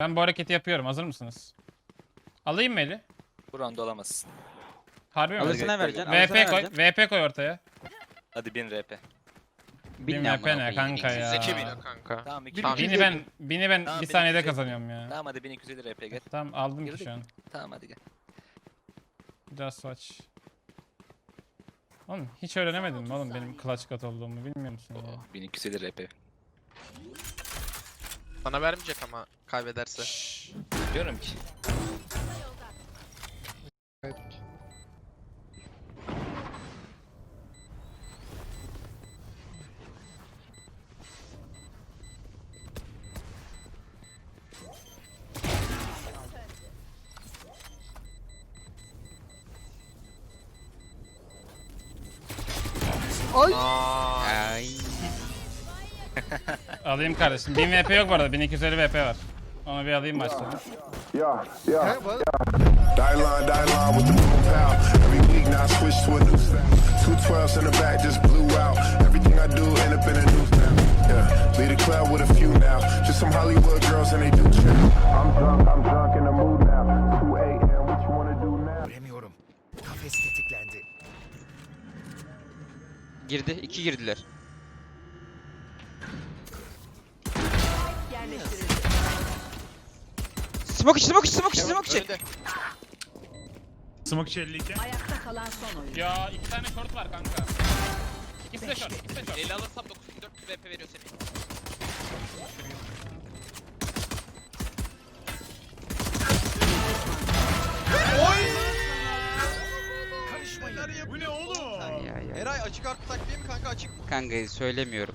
Ben bu hareketi yapıyorum. Hazır mısınız? Alayım mı eli? Bu round olamazsın. Harbi mi? Alırsa vereceksin? VP koy. VP koy ortaya. Hadi 1000 RP. Bin ne VP ne amına kanka koyayım? ya. Zeki bile kanka. Tamam 2 Tamam. Bini ben, bini ben Tamam, bir benim saniyede güzel. kazanıyorum ya. Tamam hadi 1250 RP gel. Tamam aldım ki Girdik. şu an. Tamam hadi gel. Just watch. Oğlum hiç öğrenemedin mi oğlum benim clutch cut olduğumu bilmiyor musun ya? Oh, 1250 RP. Bana vermeyecek ama kaybederse. Diyorum ki. Ay. Alayım kardeşim. 1000 VP yok bu arada. 1250 VP var. Onu bir alayım baştan. Yeah, yeah, yeah. Die line, die line with the boom pow. Every week now I switch to a new style. Two twelves in the back just blew out. Everything I do end up in a new style. Yeah, lead a club with a few now. Just some Hollywood girls and they do chill. I'm drunk, I'm drunk in the mood now. 2 a.m. What you wanna do now? Göremiyorum. Kafes tetiklendi. Girdi. iki girdiler. Smoke içi, smoke içi, smoke içi, smoke içi. Öldü. Smoke 52. Ayakta kalan son oyun. Ya iki tane short var kanka. İkisi de short, ikisi de short. 50 alırsam 9400 RP veriyor Semih. Bu ne oğlum? Ay ay ay. Eray açık artı takviye mi kanka açık mı? Kanka söylemiyorum.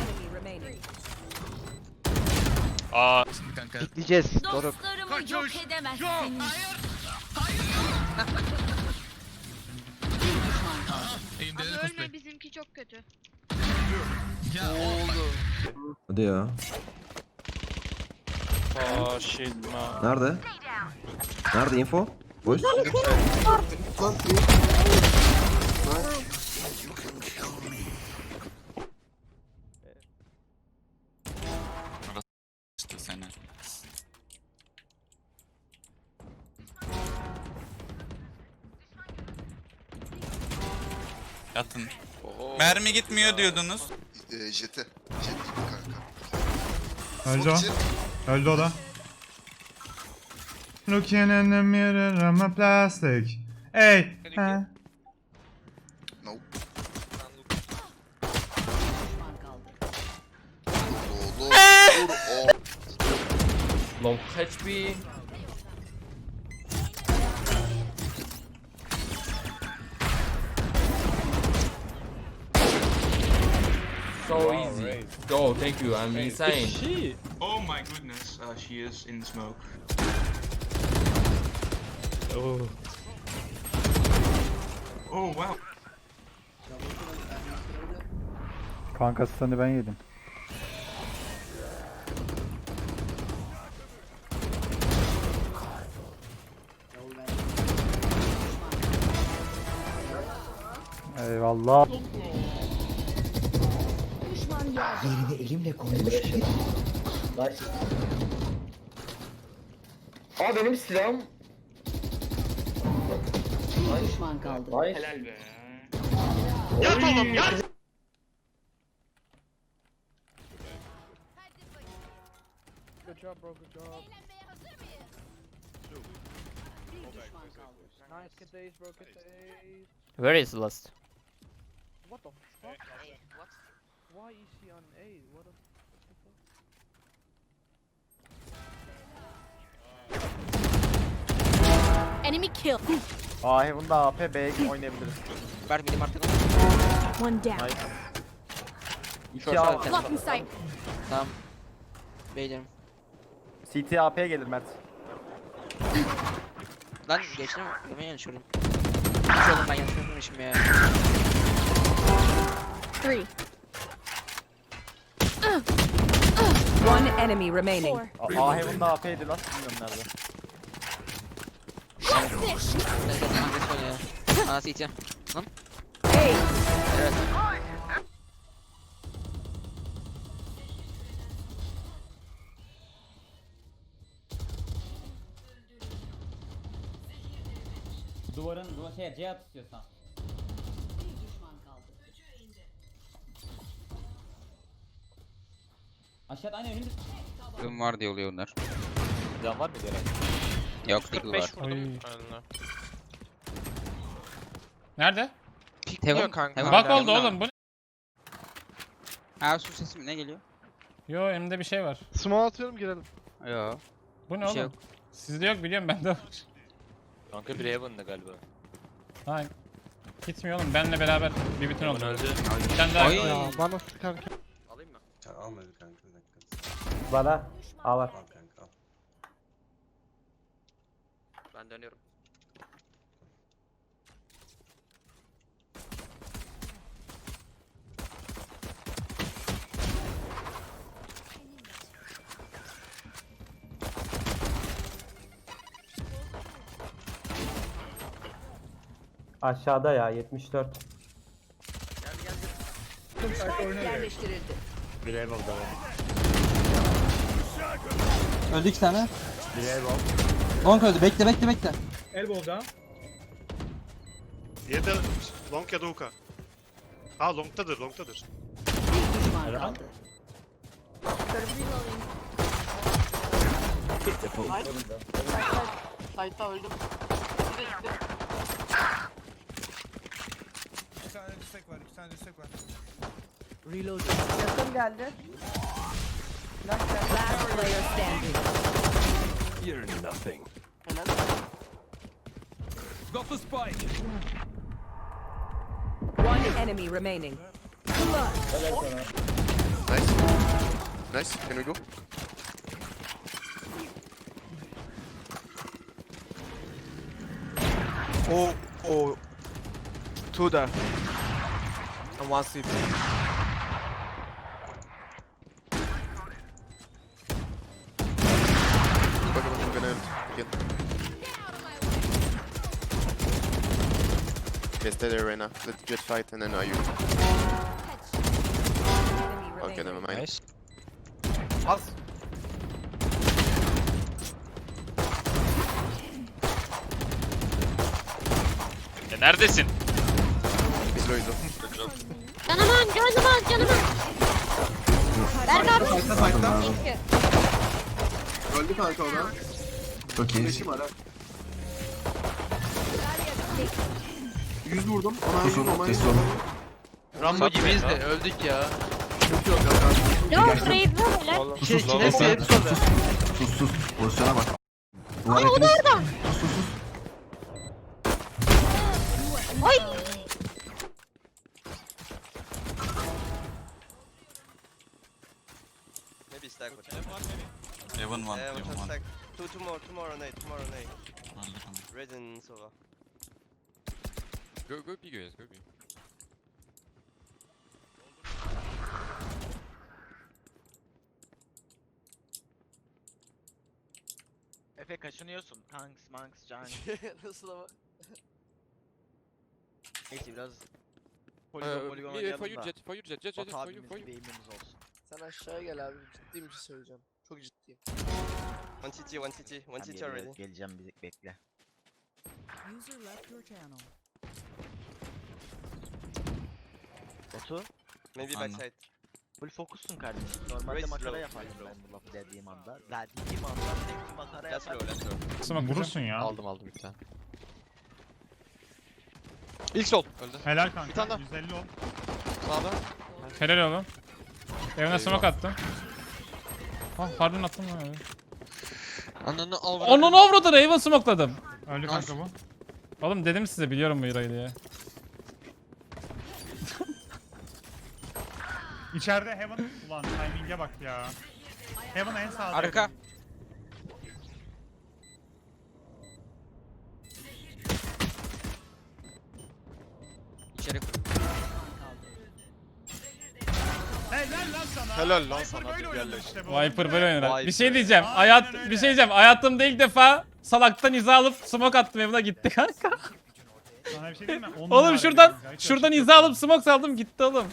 Enemy remaining. Aa Bekleyeceğiz. Doruk. Dostlarımı yok edemezsiniz. Abi ölme bizimki çok kötü. Hadi ya. Aa shit man. Nerede? Nerede info? Boş. Yatın. Mermi gitmiyor diyordunuz. Ee, jete. Jet gibi kanka. Öldü o. Öldü o da. Looking in the mirror I'm a plastic. Hey. Ha. Nope. Long HP. So Go, thank you. I'm insane. Oh my goodness. Uh, she is in smoke. Oh. Oh wow. Kanka seni ben yedim. Eyvallah. Yerini elimle koymuş. Aa benim silahım. Bir düşman kaldı. Yat oğlum yat. Bir düşman kaldı. Where is last? Enemy kill. Aa Heaven'da AP B oynayabiliriz. Ver benim artık. One down. İki A. Blocking sight. Tamam. Beylerim. CT AP gelir Mert. Lan geçtim? Ben yanlış gördüm. Hiç oğlum ben yanlış görmemişim ya. Three. Enemy remaining. Four. Aa Heaven'da AP'ydi lan bilmiyorum nerede. Neyse kanka söyle ya. Aa CT. Lan. Hey. Evet. Duvarın duvar şey C at istiyorsan. Aşağıda aynı önümüz. Durum var diye oluyor onlar. Can var mı diğer? Yok değil var. 45 vurdum. Oy. Öldü. Nerede? Pikliyor kanka. Heaven- Bak hala oldu oğlum bu. ne? Aa su sesi mi? Ne geliyor? Yo elimde bir şey var. Smoke atıyorum girelim. Yo. Bu ne Bir şey oğlum? Sizde yok biliyorum bende var. Kanka bir Heaven'da galiba. Hayır. Gitmiyor oğlum benle beraber bir bütün oldu. öldü. Tane daha. Ay. Ya bana sıkarken. Alayım mı? Almadı kanka bir dakika. Bana. A var. Al kanka al. Ben dönüyorum. Aşağıda ya 74. Yerleştirildi. Bir Heaven'da var. Öldü iki tane. Bir Heaven. Long öldü. Bekle bekle bekle. Elbow'da. Yedi long ya da hook'a. Ha longtadır longtadır. Bir düşman kaldı. Sight'ta öldüm. Bir tane destek var, iki tane destek var. Reloading. Yakın geldi. Last player standing. You're nothing. Got the spike. One enemy remaining. Nice. Nice. Can we go? Oh oh. Two there. And one CT. Okay, stay there, Reyna. Let Jet fight and then are you? Okay, never mind. Nice. Az. Ya neredesin? He's low, he's low. Canıman canıman canıman. Berk abi. Thank you. Öldü kanka o da. Çok iyi. var ha. 100 vurdum. Ona 100 vurdum. Ona 100 Kesin. vurdum. Rambo gibiyiz de öldük ya. Ya burayı böyle. Şey içine Sus seyir sus. Sus sus. Pozisyona bak. Aa o da orada. Sus sus sus. Ay. Maybe stack with Heaven one. Yeah, we can stack. Two, two more, two more on A, two more on A. Red and Sova. Go go B guys go B. Efe kaşınıyorsun. Tanks, manks, can. Nasıl ama? Neyse biraz Uh, poligon poligon for oynayalım you da. jet for you jet jet jet for you for you. eğimimiz olsun. Sen aşağıya gel abi. Ciddi bir şey söyleyeceğim. Çok ciddiyim. One CT, one CT, one CT already. Geleceğim bir bekle. User left your channel. Batu, Maybe backside. full fokussun kardeşim. Normalde Raise makara low, yapardım ben bu lafı dediğim anda. Dediğim anda hepsi makara Let's yapar. go, let's go. Vurursun ya. Aldım aldım bir tane. İlk sol. Öldü. Helal kanka. Bir tane daha. 150 ol. Sağda. Helal oğlum. Evine smoke attım. Ah pardon attım lan öyle. Ananı al. Onun avradı Raven smokladım. Öldü kanka bu. Oğlum dedim size biliyorum bu Hira'yı diye. İçeride Heaven. Ulan timing'e bak ya. Heaven en sağda. Arka. İçeri Helal lan sana bir yerleş. Viper böyle oynar. Vay Bir şey be. diyeceğim. Hayat bir şey diyeceğim. Hayatımda ilk defa salaktan iza alıp smoke attım evine gitti kanka. Sana bir şey diyeyim mi? Oğlum şuradan şuradan iza alıp smoke saldım gitti oğlum.